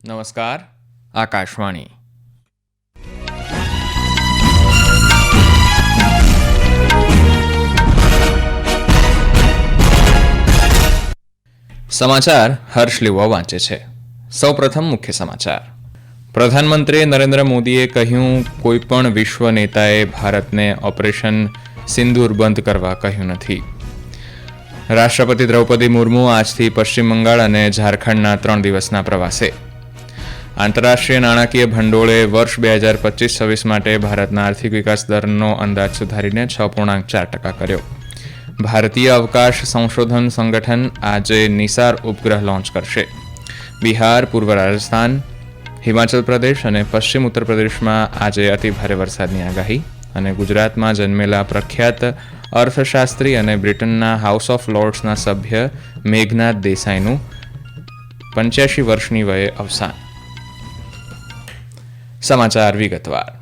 નમસ્કાર આકાશવાણી સમાચાર હર્ષ લેવા વાંચે છે સૌપ્રથમ મુખ્ય સમાચાર પ્રધાનમંત્રી નરેન્દ્ર મોદીએ કહ્યું કોઈ પણ વિશ્વ નેતાએ ભારતને ઓપરેશન સિંદૂર બંધ કરવા કહ્યું નથી રાષ્ટ્રપતિ દ્રૌપદી મુર્મુ આજથી પશ્ચિમ બંગાળ અને ઝારખંડના ત્રણ દિવસના પ્રવાસે આંતરરાષ્ટ્રીય નાણાકીય ભંડોળે વર્ષ બે હજાર પચીસ છવ્વીસ માટે ભારતના આર્થિક વિકાસ દરનો અંદાજ સુધારીને છ પૂર્ણાંક ચાર ટકા કર્યો. ભારતીય અવકાશ સંશોધન સંગઠન આજે નિસાર ઉપગ્રહ લોન્ચ કરશે. બિહાર, પૂર્વ રાજસ્થાન, હિમાચલ પ્રદેશ અને પશ્ચિમ ઉત્તર પ્રદેશમાં આજે અતિભારે વરસાદની આગાહી અને ગુજરાતમાં જન્મેલા પ્રખ્યાત અર્થશાસ્ત્રી અને બ્રિટનના હાઉસ ઓફ લોર્ડ્સના સભ્ય મેઘનાથ દેસાઈનું પંચ્યાસી વર્ષની વયે અવસાન. સમાચાર વિગતવાર.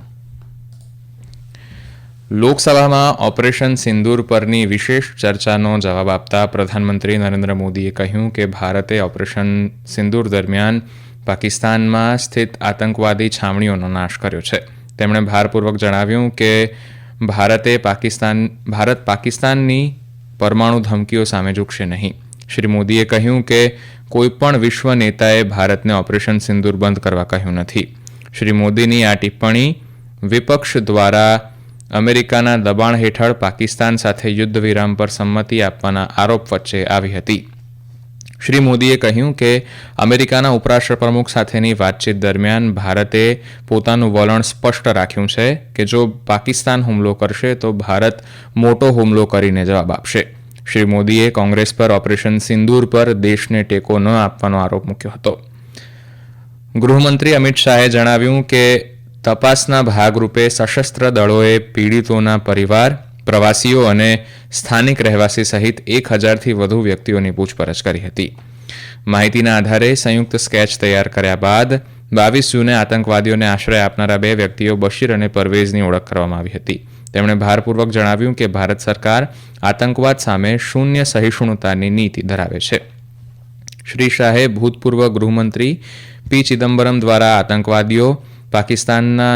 લોકસભામાં ઓપરેશન સિંદૂર પરની વિશેષ ચર્ચાનો જવાબ આપતા પ્રધાનમંત્રી નરેન્દ્ર મોદીએ કહ્યું કે ભારતે ઓપરેશન સિંદૂર દરમિયાન પાકિસ્તાનમાં સ્થિત આતંકવાદી છાવણીઓનો નાશ કર્યો છે. તેમણે ભારપૂર્વક જણાવ્યું કે ભારતે પાકિસ્તાન, ભારત પાકિસ્તાનની પરમાણુ ધમકીઓ સામે ઝૂકશે નહીં. શ્રી મોદીએ કહ્યું કે કોઈપણ વિશ્વ નેતાએ ભારતને ઓપરેશન સિંદૂર બંધ કરવા કહ્યું નથી. શ્રી મોદીની આ ટિપ્પણી વિપક્ષ દ્વારા અમેરિકાના દબાણ હેઠળ પાકિસ્તાન સાથે યુદ્ધ વિરામ પર સંમતિ આપવાના આરોપ વચ્ચે આવી હતી. શ્રી મોદીએ કહ્યું કે અમેરિકાના ઉપરાષ્ટ્ર પ્રમુખ સાથેની વાતચીત દરમિયાન ભારતે પોતાનું વલણ સ્પષ્ટ રાખ્યું છે કે જો પાકિસ્તાન હુમલો કરશે તો ભારત મોટો હુમલો કરીને જવાબ આપશે. શ્રી મોદીએ કોંગ્રેસ પર ઓપરેશન સિંદૂર પર દેશને ટેકો ન આપવાનો આરોપ મૂક્યો હતો. ગૃહમંત્રી અમિત શાહે જણાવ્યું કે તપાસના ભાગરૂપે સશસ્ત્ર દળોએ પીડિતોના પરિવાર, પ્રવાસીઓ અને સ્થાનિક રહેવાસી સહિત એક હજારથી વધુ વ્યક્તિઓની પૂછપરછ કરી હતી. માહિતીના આધારે સંયુક્ત સ્કેચ તૈયાર કર્યા બાદ બાવીસ જૂને આતંકવાદીઓને આશ્રય આપનારા બે વ્યક્તિઓ બશીર અને પરવેઝની ઓળખ કરવામાં આવી હતી. તેમણે ભારપૂર્વક જણાવ્યું કે ભારત સરકાર આતંકવાદ સામે શૂન્ય સહિષ્ણુતાની નીતિ ધરાવે છે. શ્રી શાહે ભૂતપૂર્વ ગૃહમંત્રી પી ચિદમ્બરમ દ્વારા આતંકવાદીઓ પાકિસ્તાનના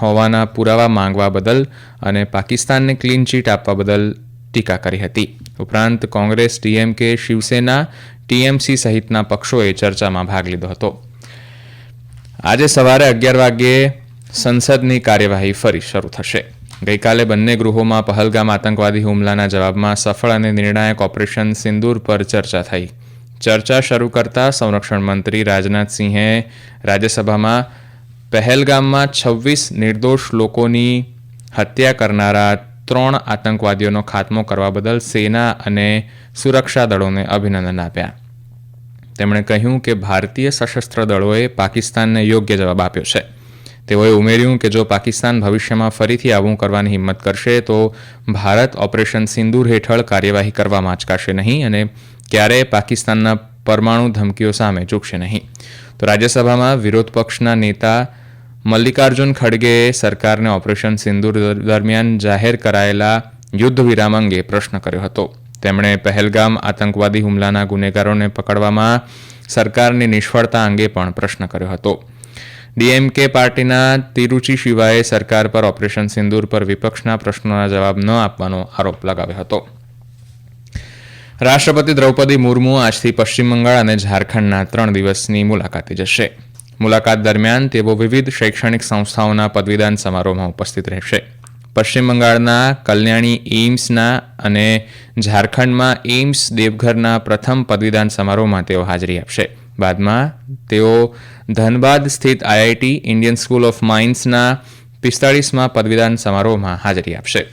હોવાના પુરાવા માંગવા બદલ અને પાકિસ્તાનને ક્લીન ચીટ આપવા બદલ ટીકા કરી હતી. ઉપરાંત કોંગ્રેસ ડીએમકે શિવસેના ટીએમસી સહિતના પક્ષોએ ચર્ચામાં ભાગ લીધો હતો. આજે સવારે અગિયાર વાગ્યે સંસદની કાર્યવાહી ફરી શરૂ થશે. ગઈકાલે બંને ગૃહોમાં પહલગામ આતંકવાદી હુમલાના જવાબમાં સફળ અને નિર્ણાયક ઓપરેશન સિંદૂર પર ચર્ચા થઈ. ચર્ચા શરૂ કરતા સંરક્ષણ મંત્રી રાજનાથસિંહે રાજ્યસભામાં પહેલગામમાં છવ્વીસ નિર્દોષ લોકોની હત્યા કરનારા ત્રણ આતંકવાદીઓનો ખાત્મો કરવા બદલ સેના અને સુરક્ષા દળોને અભિનંદન આપ્યા. તેમણે કહ્યું કે ભારતીય સશસ્ત્ર દળોએ પાકિસ્તાનને યોગ્ય જવાબ આપ્યો છે. તેઓએ ઉમેર્યું કે જો પાકિસ્તાન ભવિષ્યમાં ફરીથી આવું કરવાની હિંમત કરશે, તો ભારત ઓપરેશન સિંદૂર હેઠળ કાર્યવાહી કરવામાં આચકાશે નહીં અને ક્યારેય પાકિસ્તાનના પરમાણુ ધમકીઓ સામે ચૂકશે નહીં. તો રાજ્યસભામાં વિરોધ પક્ષના નેતા મલ્લિકાર્જુન ખડગેએ સરકારને ઓપરેશન સિંદૂર દરમિયાન જાહેર કરાયેલા યુદ્ધ વિરામ અંગે પ્રશ્ન કર્યો હતો. તેમણે પહેલગામ આતંકવાદી હુમલાના ગુનેગારોને પકડવામાં સરકારની નિષ્ફળતા અંગે પણ પ્રશ્ન કર્યો હતો. ડીએમકે પાર્ટીના તિરુચિ શિવાએ સરકાર પર ઓપરેશન સિંદૂર પર વિપક્ષના પ્રશ્નોના જવાબ ન આપવાનો આરોપ લગાવ્યો હતો. રાષ્ટ્રપતિ દ્રૌપદી મુર્મુ આજથી પશ્ચિમ બંગાળ અને ઝારખંડના ત્રણ દિવસની મુલાકાતે જશે. મુલાકાત દરમિયાન તેઓ વિવિધ શૈક્ષણિક સંસ્થાઓના પદવીદાન સમારોહમાં ઉપસ્થિત રહેશે. પશ્ચિમ બંગાળના કલ્યાણી એઇમ્સના અને ઝારખંડમાં એઇમ્સ દેવઘરના પ્રથમ પદવીદાન સમારોહમાં તેઓ હાજરી આપશે. બાદમાં તેઓ ધનબાદ સ્થિત આઈઆઈટી, ઇન્ડિયન સ્કૂલ ઓફ માઇન્સના પિસ્તાળીસમાં પદવીદાન સમારોહમાં હાજરી આપશે.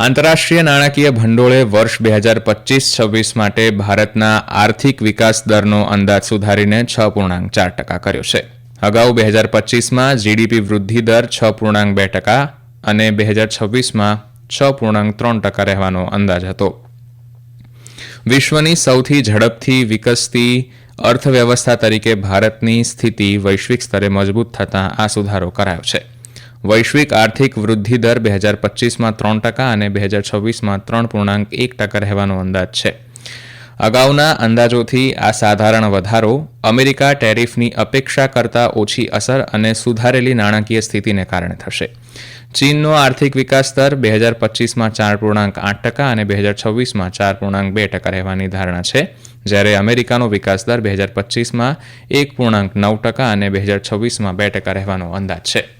આંતરરાષ્ટ્રીય નાણાકીય ભંડોળે વર્ષ બે હજાર પચીસ છવ્વીસ માટે ભારતના આર્થિક વિકાસ દરનો અંદાજ સુધારીને છ પૂર્ણાંક ચાર ટકા કર્યો છે. અગાઉ બે હજાર પચીસમાં જીડીપી વૃદ્ધિ દર છ પૂર્ણાંક બે ટકા અને બે હજાર છવ્વીસમાં છ પૂર્ણાંક ત્રણ ટકા રહેવાનો અંદાજ હતો. વિશ્વની સૌથી ઝડપથી વિકસતી અર્થવ્યવસ્થા તરીકે ભારતની સ્થિતિ વૈશ્વિક સ્તરે મજબૂત થતાં આ સુધારો કરાયો છે. વૈશ્વિક આર્થિક વૃદ્ધિ દર બે હજાર પચીસમાં ત્રણ ટકા અને બે હજાર છવ્વીસમાં ત્રણ પૂર્ણાંક એક ટકા રહેવાનો અંદાજ છે. અગાઉના અંદાજોથી આ સાધારણ વધારો અમેરિકા ટેરિફની અપેક્ષા કરતાં ઓછી અસર અને સુધારેલી નાણાકીય સ્થિતિને કારણે થશે. ચીનનો આર્થિક વિકાસ દર બે હજાર પચીસમાં ચાર પૂર્ણાંક આઠ ટકા અને બે હજાર છવ્વીસમાં ચાર પૂર્ણાંક બે ટકા રહેવાની ધારણા છે. જ્યારે અમેરિકાનો વિકાસ દર બે હજાર પચીસમાં એક પૂર્ણાંક નવ ટકા અને બે હજાર છવ્વીસમાં બે ટકા રહેવાનો અંદાજ છે.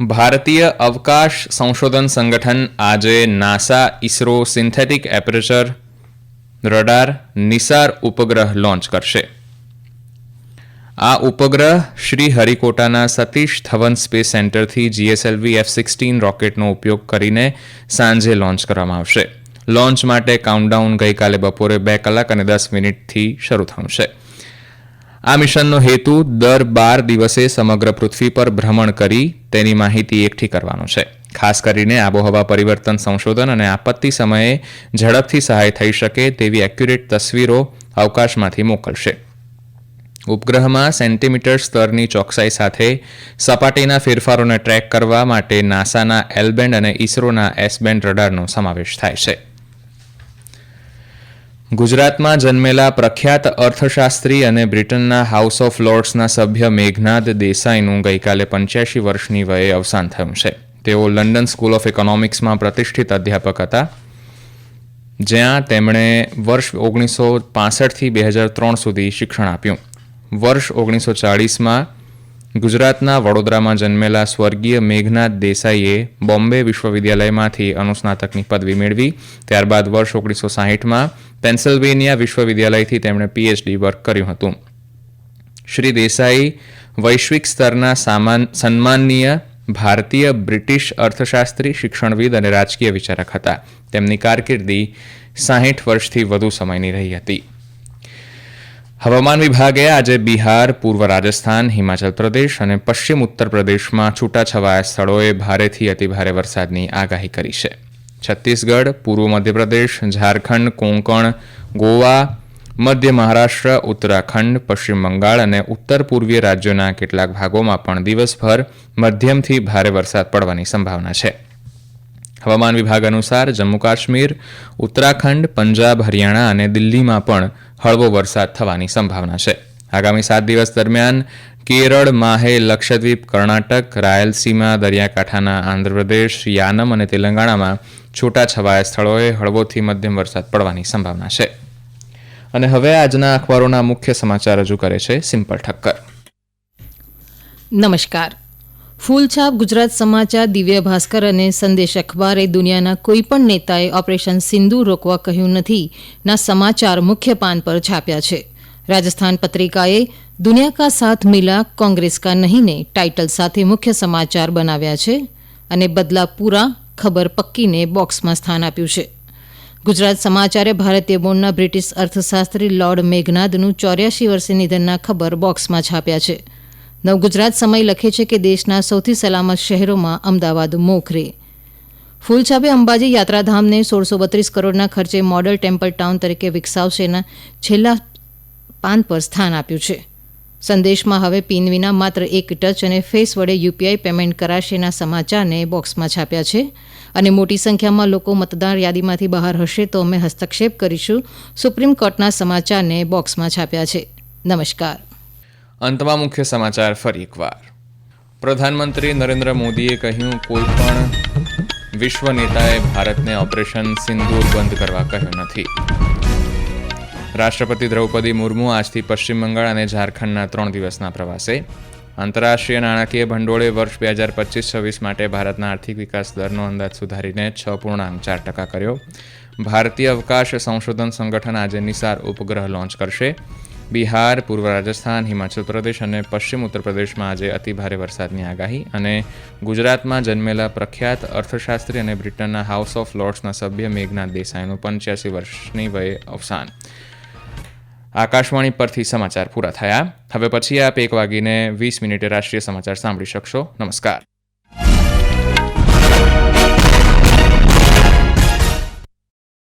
ભારતીય અવકાશ સંશોધન સંગઠન આજે NASA ISRO synthetic aperture radar NISAR ઉપગ્રહ લોન્ચ કરશે. આ ઉપગ્રહ શ્રી હરિકોટાના સતીશ ધવન સ્પેસ સેન્ટરથી જીએસએલવી એફ સિક્સટીન રોકેટનો ઉપયોગ કરીને સાંજે લોન્ચ કરવામાં આવશે. લોન્ચ માટે કાઉન્ટડાઉન ગઈકાલે બપોરે બે કલાક અને દસ મિનિટથી શરૂ છે. આ મિશનનો હેતુ દર બાર દિવસે સમગ્ર પૃથ્વી પર ભ્રમણ કરી તેની માહિતી એકઠી કરવાનો છે. ખાસ કરીને આબોહવા પરિવર્તન સંશોધન અને આપત્તિ સમયે ઝડપથી સહાય થઈ શકે તેવી એક્યુરેટ તસવીરો અવકાશમાંથી મોકલશે. ઉપગ્રહમાં સેન્ટીમીટર સ્તરની ચોકસાઈ સાથે સપાટીના ફેરફારોને ટ્રેક કરવા માટે નાસાના એલ બેન્ડ અને ઇસરોના એસ બેન્ડ રડારનો સમાવેશ થાય છે. ગુજરાતમાં જન્મેલા પ્રખ્યાત અર્થશાસ્ત્રી અને બ્રિટનના હાઉસ ઓફ લોર્ડ્સના સભ્ય મેઘનાદ દેસાઈનું ગઈકાલે પંચ્યાસી વર્ષની વયે અવસાન થયું છે. તેઓ લંડન સ્કૂલ ઓફ ઇકોનોમિક્સમાં પ્રતિષ્ઠિત અધ્યાપક હતા. જ્યાં તેમણે વર્ષ ઓગણીસો પાસઠથી બે હજાર ત્રણ સુધી શિક્ષણ આપ્યું. વર્ષ ઓગણીસો ચાળીસમાં ગુજરાતના વડોદરામાં જન્મેલા સ્વર્ગીય મેઘનાથ દેસાઈએ બોમ્બે વિશ્વવિદ્યાલયમાંથી અનુસ્નાતકની પદવી મેળવી. ત્યારબાદ વર્ષ ઓગણીસો સાહીઠમાં પેન્સિલ્વેનિયા વિશ્વવિદ્યાલયથી તેમણે પીએચડી વર્ક કર્યું હતું. શ્રી દેસાઈ વૈશ્વિક સ્તરના સામાન, સન્માનનીય ભારતીય બ્રિટિશ અર્થશાસ્ત્રી, શિક્ષણવિદ અને રાજકીય વિચારક હતા. તેમની કારકિર્દી સાહીઠ વર્ષથી વધુ સમયની રહી હતી. હવામાન વિભાગે આજે બિહાર, પૂર્વ રાજસ્થાન, હિમાચલ પ્રદેશ અને પશ્ચિમ ઉત્તર પ્રદેશમાં છૂટાછવાયા સ્થળોએ ભારેથી અતિભારે વરસાદની આગાહી કરી છે. છત્તીસગઢ, પૂર્વ મધ્યપ્રદેશ, ઝારખંડ, કોંકણ, ગોવા, મધ્ય મહારાષ્ટ્ર, ઉત્તરાખંડ, પશ્ચિમ બંગાળ અને ઉત્તર પૂર્વીય રાજ્યોના કેટલાક ભાગોમાં પણ દિવસભર મધ્યમથી ભારે વરસાદ પડવાની સંભાવના છે. હવામાન વિભાગ અનુસાર જમ્મુ કાશ્મીર, ઉત્તરાખંડ, પંજાબ, હરિયાણા અને દિલ્હીમાં પણ હળવો વરસાદ થવાની સંભાવના છે. આગામી સાત દિવસ દરમિયાન કેરળ, માહે, લક્ષદ્વીપ, કર્ણાટક, રાયલસીમા, દરિયાકાંઠાના આંધ્રપ્રદેશ, યાનમ અને તેલંગાણામાં છૂટાછવાયા સ્થળોએ હળવોથી મધ્યમ વરસાદ પડવાની સંભાવના છે. અને હવે આજના અખબારોના મુખ્ય સમાચાર રજૂ કરે છે સિમ્પલ ઠક્કર. નમસ્કાર. ફૂલછાપ, ગુજરાત સમાચાર, દિવ્ય ભાસ્કર અને સંદેશ અખબારે દુનિયાના કોઈપણ નેતાએ ઓપરેશન સિંધુ રોકવા કહ્યું નથી, ના સમાચાર મુખ્ય પાન પર છાપ્યા છે. રાજસ્થાન પત્રિકાએ દુનિયા કા સાથ મિલા, કોંગ્રેસ કા નહીંને ટાઇટલ સાથે મુખ્ય સમાચાર બનાવ્યા છે. અને બદલા પૂરા ખબર પક્કીને બોક્સમાં સ્થાન આપ્યું છે. ગુજરાત સમાચારે ભારતીય બોર્ડના બ્રિટિશ અર્થશાસ્ત્રી લોર્ડ મેઘનાદનું ચોર્યાસી વર્ષે નિધનના ખબર બોક્સમાં છાપ્યા છે. નવગુજરાત સમય લખે છે કે દેશના સૌથી સલામત શહેરોમાં અમદાવાદ મોખરે. ફૂલછાબે અંબાજી યાત્રાધામને સોળસો બત્રીસ કરોડના ખર્ચે મોડલ ટેમ્પલ ટાઉન તરીકે વિકસાવશેના છેલ્લા પાન પર સ્થાન આપ્યું છે. સંદેશમાં હવે પિન વિના માત્ર એક ટચ અને ફેસ વડે યુપીઆઈ પેમેન્ટ કરાશેના સમાચારને બોક્સમાં છાપ્યા છે. અને મોટી સંખ્યામાં લોકો મતદાર યાદીમાંથી બહાર હશે તો અમે હસ્તક્ષેપ કરીશું. સુપ્રીમ કોર્ટના સમાચારને બોક્સમાં છાપ્યા છે. નમસ્કાર. અંતમાં મુખ્ય સમાચાર ફરી એકવાર. પ્રધાનમંત્રી નરેન્દ્ર મોદીએ કહ્યું કોઈ પણ વિશ્વ નેતાએ ભારતને ઓપરેશન સિંદૂર બંધ કરવા કહ્યું નથી. રાષ્ટ્રપતિ દ્રૌપદી મુર્મુ આજથી પશ્ચિમ બંગાળ અને ઝારખંડના ત્રણ દિવસના પ્રવાસે. આંતરરાષ્ટ્રીય નાણાકીય ભંડોળે વર્ષ બે હજાર પચીસ છવ્વીસ માટે ભારતના આર્થિક વિકાસ દરનો અંદાજ સુધારીને છ પૂર્ણાંક ચાર ટકા કર્યો. ભારતીય અવકાશ સંશોધન સંગઠન આજે નિસાર ઉપગ્રહ લોન્ચ કરશે. બિહાર, પૂર્વ રાજસ્થાન, હિમાચલ પ્રદેશ અને પશ્ચિમ ઉત્તર પ્રદેશમાં આજે અતિભારે વરસાદની આગાહી અને ગુજરાતમાં જન્મેલા પ્રખ્યાત અર્થશાસ્ત્રી અને બ્રિટનના હાઉસ ઓફ લોર્ડ્સના સભ્ય મેઘનાથ દેસાઈનું પંચ્યાસી વર્ષની વયે અવસાન. આકાશવાણી પરથી સમાચાર પૂરા થયા. હવે પછી આપ એક વાગીને વીસ મિનિટે રાષ્ટ્રીય સમાચાર સાંભળી શકશો. નમસ્કાર.